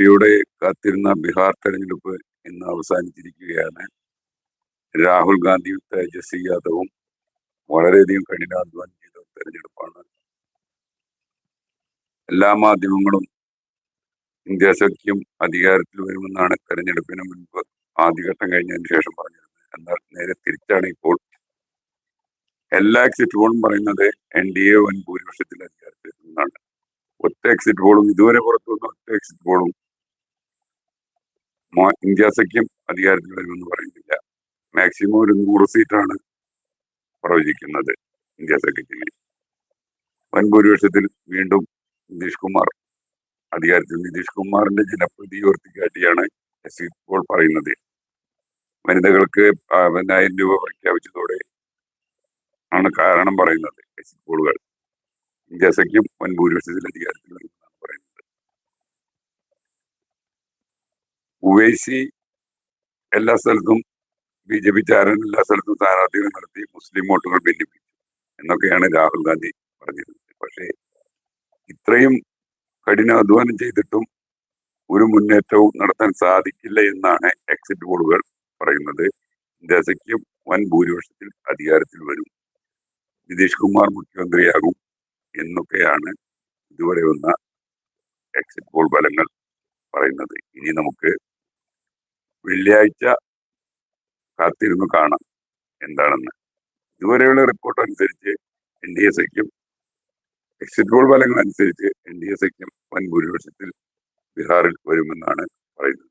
കൊതിയോടെ കാത്തിരുന്ന ബീഹാർ തെരഞ്ഞെടുപ്പ് ഇന്ന് അവസാനിച്ചിരിക്കുകയാണ്. രാഹുൽ ഗാന്ധിയും തേജസ്വി യാദവും വളരെയധികം കഠിനാധ്വാനം ചെയ്ത തെരഞ്ഞെടുപ്പാണ്. എല്ലാ മാധ്യമങ്ങളും ഇന്ത്യ സഖ്യം അധികാരത്തിൽ വരുമെന്നാണ് തെരഞ്ഞെടുപ്പിന് മുൻപ് ആദ്യഘട്ടം കഴിഞ്ഞതിന് ശേഷം പറഞ്ഞിരുന്നത്. എന്നാൽ നേരെ തിരിച്ചാണ് ഇപ്പോൾ എല്ലാ എക്സിറ്റ് പോളും പറയുന്നത് എൻ ഡി എ വൻ ഭൂരിപക്ഷത്തിൽ അധികാരത്തിൽ ഒറ്റ എക്സിറ്റ് പോളും ഇതുവരെ പുറത്തു വന്ന ഒറ്റ എക്സിറ്റ് പോളും ഇന്ത്യ സഖ്യം അധികാരത്തിൽ വരുമെന്ന് പറയുന്നില്ല. മാക്സിമം ഒരു നൂറ് സീറ്റാണ് പ്രവചിക്കുന്നത് ഇന്ത്യ സഖ്യത്തിന് വൻ ഭൂരിപക്ഷത്തിൽ വീണ്ടും നിതീഷ് കുമാർ അധികാരത്തിൽ നിതീഷ് കുമാറിന്റെ ജനപ്രതി ഉയർത്തിക്കാട്ടിയാണ് എസ് ഇപ്പോൾ പറയുന്നത്. വനിതകൾക്ക് പതിനായിരം രൂപ പ്രഖ്യാപിച്ചതോടെ ആണ് കാരണം പറയുന്നത് എക്സിറ്റ് പോളുകൾ ഇന്ത്യ സഖ്യം വൻ ഭൂരിപക്ഷത്തിൽ അധികാരത്തിൽ വരുമെന്നാണ് പറയുന്നത് ഉവൈസി എല്ലാ സ്ഥലത്തും ബി ജെ പി ചാരൻ എല്ലാ സ്ഥലത്തും സ്ഥാനാർത്ഥികൾ നടത്തി മുസ്ലിം വോട്ടുകൾ ഭിന്നിപ്പിച്ചു. എന്നൊക്കെയാണ് രാഹുൽ ഗാന്ധി പറഞ്ഞിരുന്നത്. പക്ഷേ ഇത്രയും കഠിനാധ്വാനം ചെയ്തിട്ടും ഒരു മുന്നേറ്റവും നടത്താൻ സാധിക്കില്ല എന്നാണ് എക്സിറ്റ് പോളുകൾ പറയുന്നത്. സഖ്യം വൻ ഭൂരിപക്ഷത്തിൽ അധികാരത്തിൽ വരും. നിതീഷ് കുമാർ മുഖ്യമന്ത്രിയാകും എന്നൊക്കെയാണ് ഇതുവരെ വന്ന എക്സിറ്റ് പോൾ ഫലങ്ങൾ പറയുന്നത്. ഇനി നമുക്ക് വെള്ളിയാഴ്ച കാത്തിരുന്ന് കാണാം എന്താണെന്ന്. ഇതുവരെയുള്ള റിപ്പോർട്ട് അനുസരിച്ച് എൻ ഡി എ സഖ്യം എക്സിറ്റ് പോൾ ഫലങ്ങൾ അനുസരിച്ച് എൻ ഡി എ സഖ്യം വൻ ഭൂരിപക്ഷത്തിൽ ബീഹാറിൽ വരുമെന്നാണ് പറയുന്നത്.